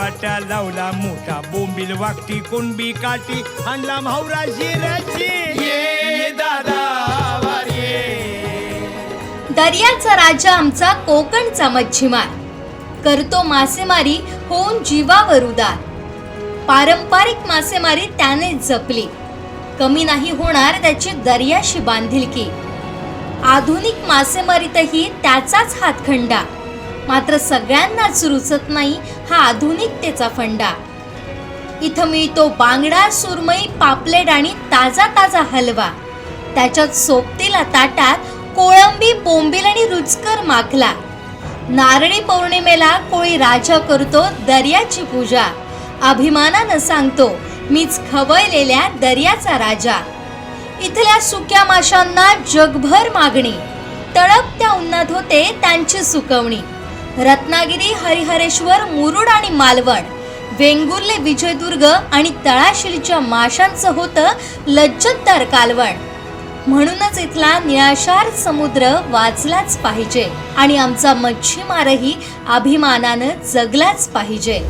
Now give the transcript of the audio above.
काटा लावला मोठा बोंबील वाकटी कुणबी काठी हाणला भावरा शिराची ये दादा वर ये. दर्याचा राजा आमचा कोकणचा मच्छीमार. करतो मासेमारी होऊन जीवावर उदार. पारंपरिक मासेमारी त्याने जपली. कमी नाही होणार त्याची दर्याशी बांधिलकी. आधुनिक मासेमारीतही त्याचाच हातखंडा. मात्र सगळ्यांनाच रुचत नाही हा आधुनिकतेचा फंडा. इथं मिळतो बांगडा सुरमई पापलेट आणि ताजा ताजा हलवा. त्याच्यात सोबतीला ताटात कोळंबी बोंबील आणि रुचकर माखला. नारळी पौर्णिमेला कोळी राजा करतो दर्याची पूजा. अभिमानानं सांगतो मीच खवळलेल्या दर्याचा राजा. इथल्या सुक्या माशांना जगभर मागणी. तळपत्या उन्हात होते त्यांची सुकवणी. रत्नागिरी हरिहरेश्वर मुरुड आणि मालवण. वेंगुर्ले विजयदुर्ग आणि तळाशिलीच्या माशांचं होतं लज्जतदार कालवण. म्हणूनच इथला निळाशार समुद्र वाचलाच पाहिजे आणि आमचा मच्छीमारही अभिमानानं जगलाच पाहिजे.